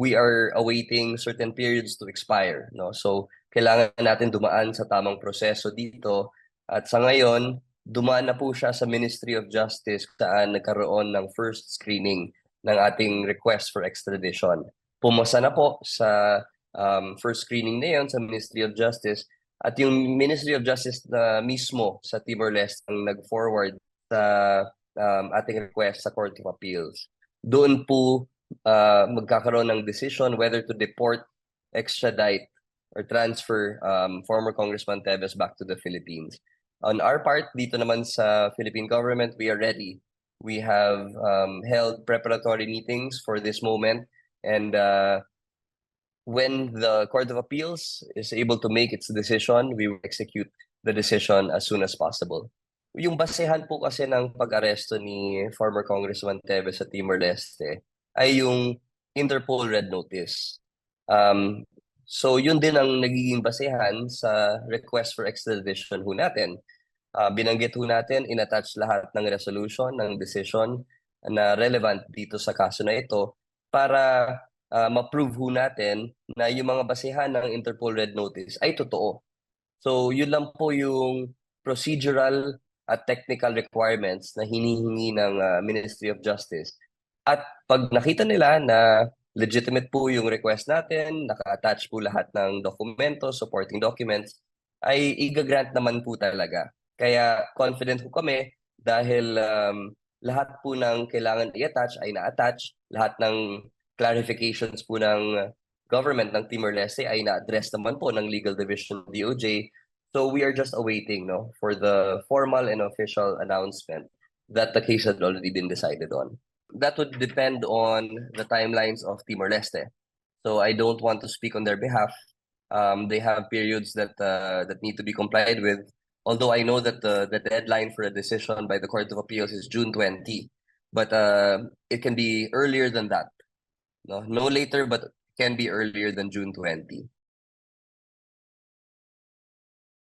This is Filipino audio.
we are awaiting certain periods to expire, no? So kailangan natin dumaan sa tamang proseso dito at sa ngayon, dumaan na po siya sa Ministry of Justice saan nagkaroon ng first screening ng ating request for extradition. Pumasa na po sa um, first screening na yun sa Ministry of Justice at yung Ministry of Justice na mismo sa Timor-Leste ang nag-forward sa um, ating request sa Court of Appeals. Doon po uh, magkakaroon ng decision whether to deport, extradite, or transfer um, former Congressman Tevez back to the Philippines. On our part, dito naman sa Philippine government, we are ready. We have um, held preparatory meetings for this moment and uh, when the Court of Appeals is able to make its decision, we will execute the decision as soon as possible. Yung basehan po kasi ng pag-aresto ni former Congressman Tevez sa Timor-Leste ay yung Interpol Red Notice. Um, so yun din ang nagiging basehan sa request for extradition ho natin. Uh, binanggit ho natin, inattach lahat ng resolution, ng decision na relevant dito sa kaso na ito para uh, ma-prove ho natin na yung mga basehan ng Interpol Red Notice ay totoo. So yun lang po yung procedural at technical requirements na hinihingi ng uh, Ministry of Justice. At pag nakita nila na legitimate po yung request natin, naka-attach po lahat ng dokumento, supporting documents, ay i-grant naman po talaga. Kaya confident po kami dahil um, lahat po ng kailangan i-attach ay na-attach, lahat ng clarifications po ng government ng Timor-Leste ay na-address naman po ng Legal Division DOJ So we are just awaiting no for the formal and official announcement that the case had already been decided on. That would depend on the timelines of Timor-Leste. So I don't want to speak on their behalf. Um, they have periods that uh, that need to be complied with. Although I know that the, the deadline for a decision by the Court of Appeals is June 20, but uh, it can be earlier than that. No, no later, but can be earlier than June 20.